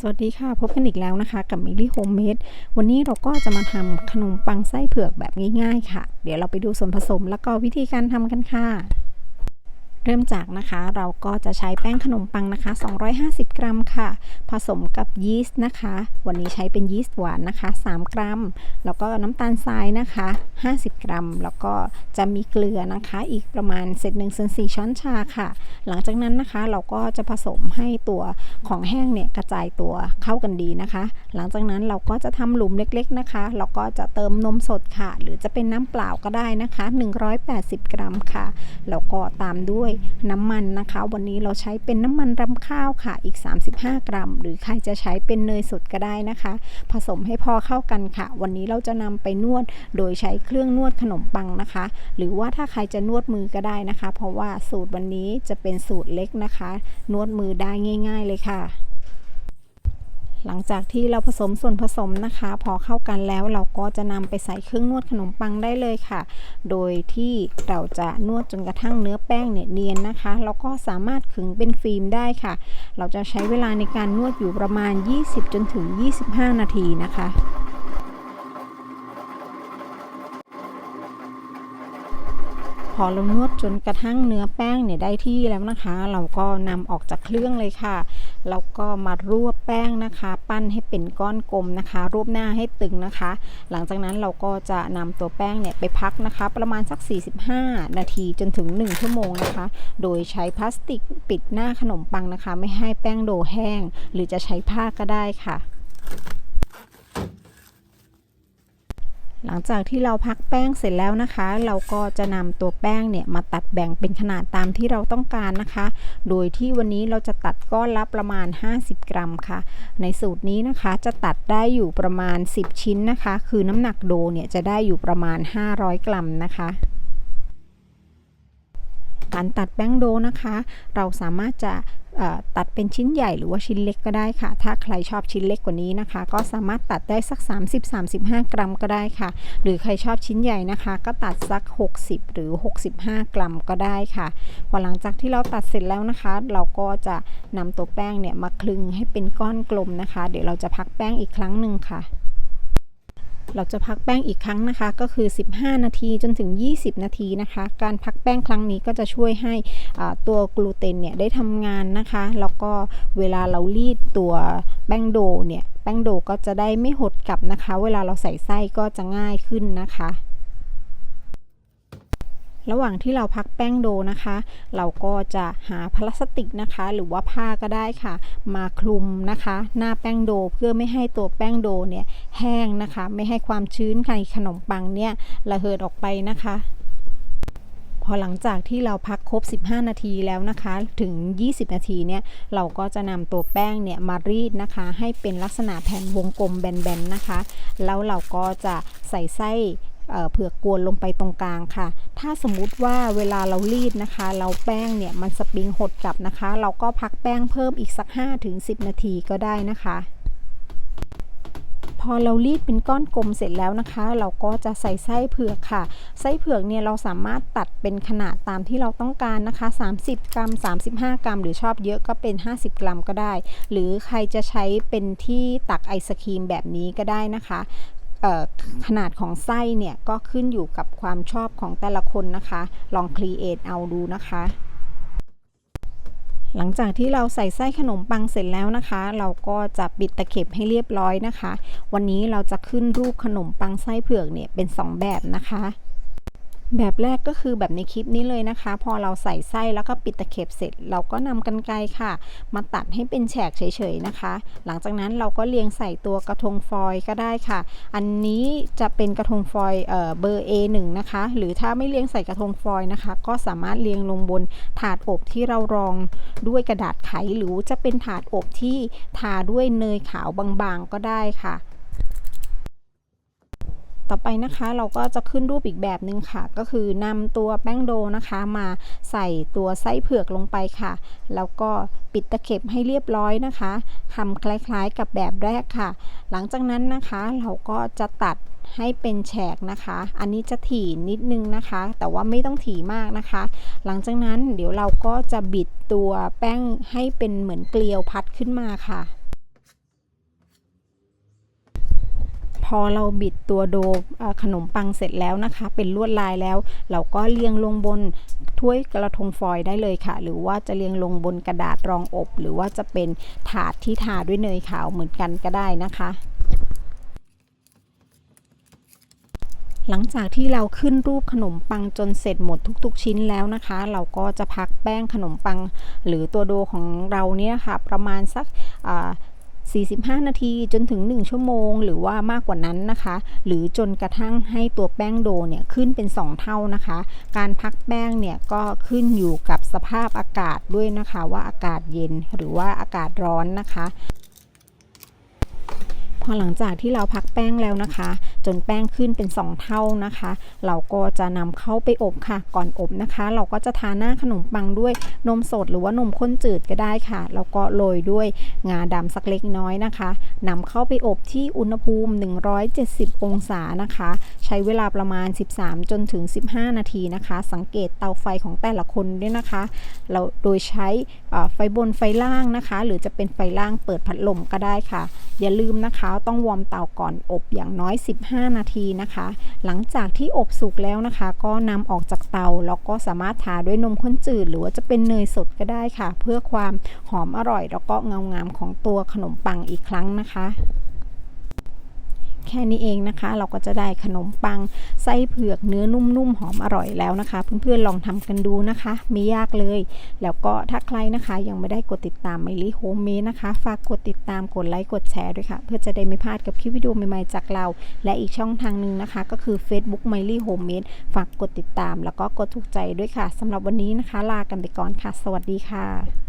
สวัสดีค่ะ พบกันอีกแล้วนะคะ กับมิลลี่โฮมเมดวันนี้เราก็จะมาทำขนมปังไส้เผือกแบบง่ายๆค่ะ เดี๋ยวเราไปดูส่วนผสมแล้วก็วิธีการทำกันค่ะ เริ่มจากนะคะเราก็จะใช้แป้งขนมปังนะคะ 250 กรัมค่ะ ผสมกับยีสต์นะคะ วันนี้ใช้เป็นยีสต์หวานนะคะ 3 กรัม แล้วก็น้ำตาลทรายนะคะ 50 กรัม แล้วก็จะมีเกลือนะคะ อีกประมาณเศษหนึ่งส่วนสี่ช้อนชาค่ะ หลังจากนั้นนะคะเราก็จะผสมให้ตัวของแห้งเนี่ยกระจายตัวเข้ากันดีนะคะ หลังจากนั้นเราก็จะทำหลุมเล็กๆนะคะแล้วก็จะเติมนมสดค่ะ หรือจะเป็นน้ำเปล่าก็ได้นะคะ 180 กรัมค่ะ แล้วก็ตามด้วยน้ำมันนะคะ วันนี้เราใช้เป็นน้ำมันรำข้าวค่ะอีก 35 กรัม หรือใครจะใช้เป็นเนยสดก็ได้นะคะ ผสมให้พอเข้ากันค่ะ วันนี้เราจะนำไปนวดโดยใช้เครื่องนวดขนมปังนะคะ หรือว่าถ้าใครจะนวดมือก็ได้นะคะ เพราะว่าสูตรวันนี้จะเป็นสูตรเล็กนะคะ นวดมือได้ง่าย ๆ เลยค่ะ หลังจากที่เราผสมส่วนผสมนะคะ พอเข้ากันแล้วเราก็จะนำไปใส่เครื่องนวดขนมปังได้เลยค่ะ โดยที่เราจะนวดจนกระทั่งเนื้อแป้งเนี่ยเนียนนะคะแล้วก็สามารถขึงเป็นฟิล์มได้ค่ะ เราจะใช้เวลาในการนวดอยู่ประมาณ 20 จนถึง 25 นาทีนะคะพอเรานวดจนกระทั่งเนื้อแป้งเนี่ยได้ที่แล้วนะคะ เราก็นำออกจากเครื่องเลยค่ะ แล้วก็มารวบแป้งนะคะ ปั้นให้เป็นก้อนกลมนะคะ รวบหน้าให้ตึงนะคะ หลังจากนั้นเราก็จะนำตัวแป้งเนี่ยไปพักนะคะ ประมาณสัก 45 นาทีจนถึง 1 ชั่วโมงนะคะ โดยใช้พลาสติกปิดหน้าขนมปังนะคะ ไม่ให้แป้งโดแห้ง หรือจะใช้ผ้าก็ได้ค่ะ หลังจากที่เราพักแป้งเสร็จแล้วนะคะ เราก็จะนำตัวแป้งเนี่ยมาตัดแบ่งเป็นขนาดตามที่เราต้องการนะคะ โดยที่วันนี้เราจะตัดก้อนละประมาณ 50 กรัมค่ะ ในสูตรนี้นะคะจะตัดได้อยู่ประมาณ 10 ชิ้นนะคะ คือน้ำหนักโดเนี่ยจะได้อยู่ประมาณ 500 กรัมนะคะ การตัดแป้งโดนะคะ เราสามารถจะตัดเป็นชิ้นใหญ่หรือว่าชิ้นเล็กก็ได้ค่ะ ถ้าใครชอบชิ้นเล็กกว่านี้นะคะ ก็สามารถตัดได้สัก 30-35 กรัมก็ได้ค่ะ หรือใครชอบชิ้นใหญ่นะคะ ก็ตัดสัก 60 หรือ 65 กรัมก็ได้ค่ะพอหลังจากที่เราตัดเสร็จแล้วนะคะ เราก็จะนำตัวแป้งเนี่ยมาคลึงให้เป็นก้อนกลมนะคะ เดี๋ยวเราจะพักแป้งอีกครั้งหนึ่งค่ะ เราจะพักแป้งอีกครั้งนะคะ ก็คือ 15 นาทีจนถึง 20 นาทีนะคะ การพักแป้งครั้งนี้ก็จะช่วยให้ตัวกลูเตนเนี่ยได้ทำงานนะคะ แล้วก็เวลาเรารีดตัวแป้งโดเนี่ยแป้งโดก็จะได้ไม่หดกลับนะคะ เวลาเราใส่ไส้ก็จะง่ายขึ้นนะคะ ระหว่างที่เราพักแป้งโดนะคะ เราก็จะหาพลาสติกนะคะ หรือว่าผ้าก็ได้ค่ะ มาคลุมนะคะ หน้าแป้งโดเพื่อไม่ให้ตัวแป้งโดเนี่ยแห้งนะคะ ไม่ให้ความชื้นในขนมปังเนี่ยระเหิดออกไปนะคะพอหลังจากที่เราพักครบ 15 นาทีแล้วนะคะ ถึง 20 นาทีเนี่ย เราก็จะนำตัวแป้งเนี่ยมารีดนะคะ ให้เป็นลักษณะแผ่นวงกลมแบนๆนะคะ แล้วเราก็จะใส่ไส้ เผือกกวนลงไปตรงกลางค่ะ ถ้าสมมุติว่าเวลาเรารีดนะคะ เราแป้งเนี่ยมันสปริงหดกลับนะคะ เราก็พักแป้งเพิ่มอีกสัก5ถึง10 นาทีก็ได้นะคะ พอเรารีดเป็นก้อนกลมเสร็จแล้วนะคะ เราก็จะใส่ไส้เผือกค่ะ ไส้เผือกเนี่ยเราสามารถตัดเป็นขนาดตามที่เราต้องการนะคะ 30 กรัม 35 กรัม หรือชอบเยอะก็เป็น 50 กรัมก็ได้ หรือใครจะใช้เป็นที่ตักไอศครีมแบบนี้ก็ได้นะคะ ขนาดของไส้เนี่ย ก็ขึ้นอยู่กับความชอบของแต่ละคนนะคะ ลองครีเอทเอาดูนะคะ หลังจากที่เราใส่ไส้ขนมปังเสร็จแล้วนะคะ เราก็จะปิดตะเข็บให้เรียบร้อยนะคะ วันนี้เราจะขึ้นรูปขนมปังไส้เผือกเนี่ยเป็น 2 แบบนะคะ แบบแรกก็คือแบบในคลิปนี้เลยนะคะ พอเราใส่ไส้แล้วก็ปิดตะเข็บเสร็จ เราก็นำกันไกรค่ะ มาตัดให้เป็นแฉกเฉยๆนะคะ หลังจากนั้นเราก็เรียงใส่ตัวกระทงฟอยก็ได้ค่ะ อันนี้จะเป็นกระทงฟอยเอ่อเบอร์ A1 นะคะ หรือถ้าไม่เรียงใส่กระทงฟอยนะคะ ก็สามารถเรียงลงบนถาดอบที่เรารองด้วยกระดาษไข หรือจะเป็นถาดอบที่ทาด้วยเนยขาวบางๆก็ได้ค่ะ ต่อไปนะคะเราก็จะขึ้นรูปอีกแบบหนึ่งค่ะ ก็คือนำตัวแป้งโดนะคะ มาใส่ตัวไส้เผือกลงไปค่ะ แล้วก็ปิดตะเข็บให้เรียบร้อยนะคะทำคล้ายๆกับแบบแรกค่ะ หลังจากนั้นนะคะเราก็จะตัดให้เป็นแฉกนะคะ อันนี้จะถี่นิดนึงนะคะ แต่ว่าไม่ต้องถี่มากนะคะ หลังจากนั้นเดี๋ยวเราก็จะบิดตัวแป้งให้เป็นเหมือนเกลียวพัดขึ้นมาค่ะ พอเราบิดตัวโดขนมปังเสร็จแล้วนะคะ เป็นลวดลายแล้ว เราก็เรียงลงบนถ้วยกระทงฟอยล์ได้เลยค่ะ หรือว่าจะเรียงลงบนกระดาษรองอบ หรือว่าจะเป็นถาดที่ทาด้วยเนยขาวเหมือนกันก็ได้นะคะหลังจากที่เราขึ้นรูปขนมปังจนเสร็จหมดทุกๆชิ้นแล้วนะคะ เราก็จะพักแป้งขนมปัง หรือตัวโดของเราเนี่ยค่ะ ประมาณสักอ่า 45 นาทีจนถึง 1 ชั่วโมง หรือว่ามากกว่านั้นนะคะ หรือจนกระทั่งให้ตัวแป้งโดเนี่ยขึ้นเป็น 2 เท่านะคะ การพักแป้งเนี่ยก็ขึ้นอยู่กับสภาพอากาศด้วยนะคะว่าอากาศเย็นหรือว่าอากาศร้อนนะคะพอหลังจากที่เราพักแป้งแล้วนะคะ จนแป้งขึ้นเป็น 2 เท่านะคะ เราก็จะนำเข้าไปอบค่ะ ก่อนอบนะคะ เราก็จะทาหน้าขนมปังด้วยนมสดหรือว่านมข้นจืดก็ได้ค่ะ แล้วก็โรยด้วยงาดำสักเล็กน้อยนะคะนำเข้าไปอบที่อุณหภูมิ 170 องศานะคะ ใช้เวลาประมาณ 13 จนถึง 15 นาทีนะคะ สังเกตเตาไฟของแต่ละคนด้วยนะคะ เราโดยใช้ไฟบนไฟล่างนะคะ หรือจะเป็นไฟล่างเปิดพัดลมก็ได้ค่ะ อย่าลืมนะคะ ต้องวอร์มเตาก่อนอบอย่างน้อย 15 5 นาทีนะคะ หลังจากที่อบสุกแล้วนะคะ ก็นำออกจากเตาแล้วก็สามารถทาด้วยนมข้นจืด หรือว่าจะเป็นเนยสดก็ได้ค่ะ เพื่อความหอมอร่อย แล้วก็เงางามของตัวขนมปังอีกครั้งนะคะ แค่นี้เองนะคะ เราก็จะได้ขนมปังไส้เผือกเนื้อนุ่มๆหอมอร่อยแล้วนะคะ เพื่อนๆลองทำกันดูนะคะ ไม่ยากเลย แล้วก็ถ้าใครนะคะยังไม่ได้กดติดตามไมลี่โฮมเมนะคะ ฝากกดติดตามกดไลค์กดแชร์ด้วยค่ะ เพื่อจะได้ไม่พลาดกับคลิปวิดีโอใหม่ๆจากเรา และอีกช่องทางหนึ่งนะคะ ก็คือ Facebook m i l y Homemade ฝากกดติดตาม แล้วก็กดถูกใจด้วยค่ะสำหรับวันนี้นะคะ ลากันไปก่อนค่ะ สวัสดีค่ะ